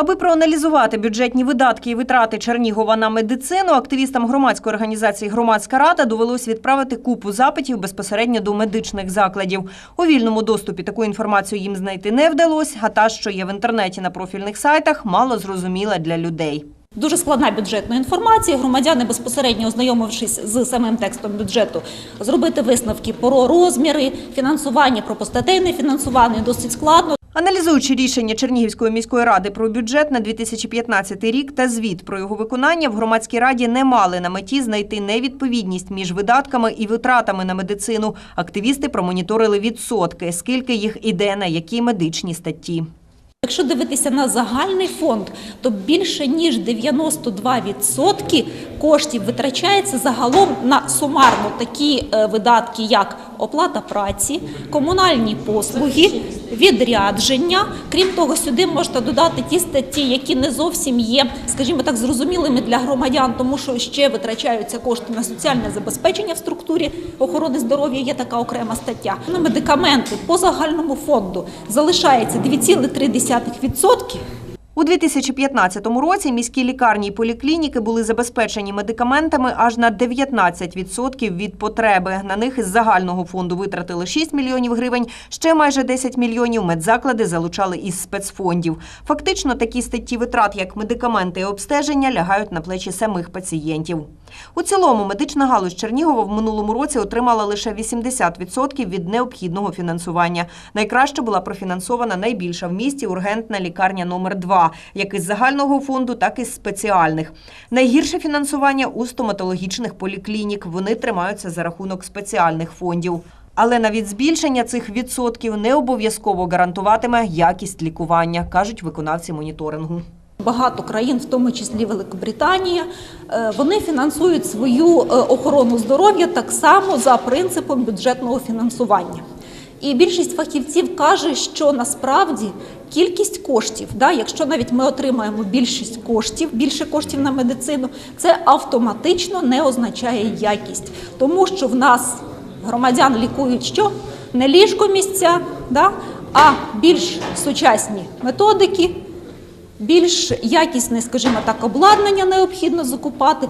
Аби проаналізувати бюджетні видатки і витрати Чернігова на медицину, активістам громадської організації Громадська рада довелось відправити купу запитів безпосередньо до медичних закладів. У вільному доступі таку інформацію їм знайти не вдалося, а та, що є в інтернеті на профільних сайтах, мало зрозуміла для людей. Дуже складна бюджетна інформація. Громадяни, безпосередньо ознайомившись з самим текстом бюджету, зробити висновки про розміри, фінансування, про постатейне фінансування досить складно. Аналізуючи рішення Чернігівської міської ради про бюджет на 2015 рік та звіт про його виконання, в громадській раді не мали на меті знайти невідповідність між видатками і витратами на медицину. Активісти промоніторили відсотки, скільки їх іде на які медичні статті. Якщо дивитися на загальний фонд, то більше ніж 92% коштів витрачається загалом на сумарно такі е, видатки, як оплата праці, комунальні послуги, відрядження. Крім того, сюди можна додати ті статті, які не зовсім є, скажімо так, зрозумілими для громадян, тому що ще витрачаються кошти на соціальне забезпечення в структурі охорони здоров'я. Є така окрема стаття. На медикаменти по загальному фонду залишається 2,3%. У 2015 році міські лікарні і поліклініки були забезпечені медикаментами аж на 19% від потреби. На них із загального фонду витратили 6 мільйонів гривень, ще майже 10 мільйонів медзаклади залучали із спецфондів. Фактично такі статті витрат, як медикаменти і обстеження, лягають на плечі самих пацієнтів. У цілому медична галузь Чернігова в минулому році отримала лише 80% від необхідного фінансування. Найкраще була профінансована найбільша в місті ургентна лікарня номер 2 як із загального фонду, так і з спеціальних. Найгірше фінансування у стоматологічних поліклінік. Вони тримаються за рахунок спеціальних фондів. Але навіть збільшення цих відсотків не обов'язково гарантуватиме якість лікування, кажуть виконавці моніторингу. Багато країн, в тому числі Великобританія, е, вони фінансують свою е, охорону здоров'я так само за принципом бюджетного фінансування. І більшість фахівців каже, що насправді кількість коштів, да, якщо навіть ми отримаємо більшість коштів, більше коштів на медицину, це автоматично не означає якість, тому що в нас громадян лікують що не ліжкомісця, да, а більш сучасні методики, більш якісне, скажімо так, обладнання необхідно закупати.